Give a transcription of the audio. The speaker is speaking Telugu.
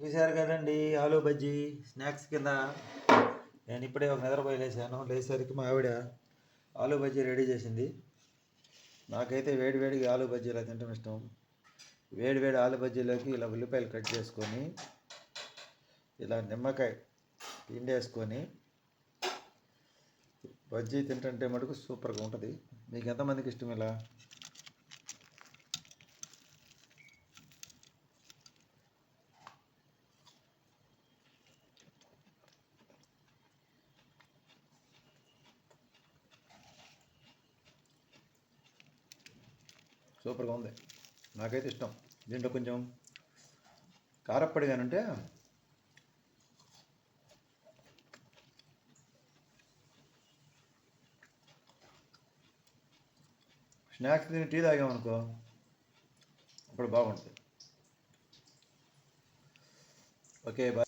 చూశారు కదండి ఆలు బజ్జీ స్నాక్స్ కింద. నేను ఇప్పుడే ఒక నిద్రపోయి లేచాను లేచేసరికి మా ఆవిడ ఆలు బజ్జీ రెడీ చేసింది. నాకైతే వేడి వేడిగా బజ్జీ బజ్జీలు తినడం ఇష్టం. వేడి వేడి ఆలు బజ్జీలోకి ఇలా ఉల్లిపాయలు కట్ చేసుకొని ఇలా నిమ్మకాయ పిండేసుకొని బజ్జీ తింటుంటే మటుకు సూపర్గా ఉంటుంది. మీకు ఎంతమందికి ఇష్టం ఇలా? సూపర్గా ఉంది. నాకైతే ఇష్టం. దీంట్లో కొంచెం కారప్పడి అంటే స్నాక్స్ తిని టీ తాగామనుకో అప్పుడు బాగుంటుంది. Okay bye.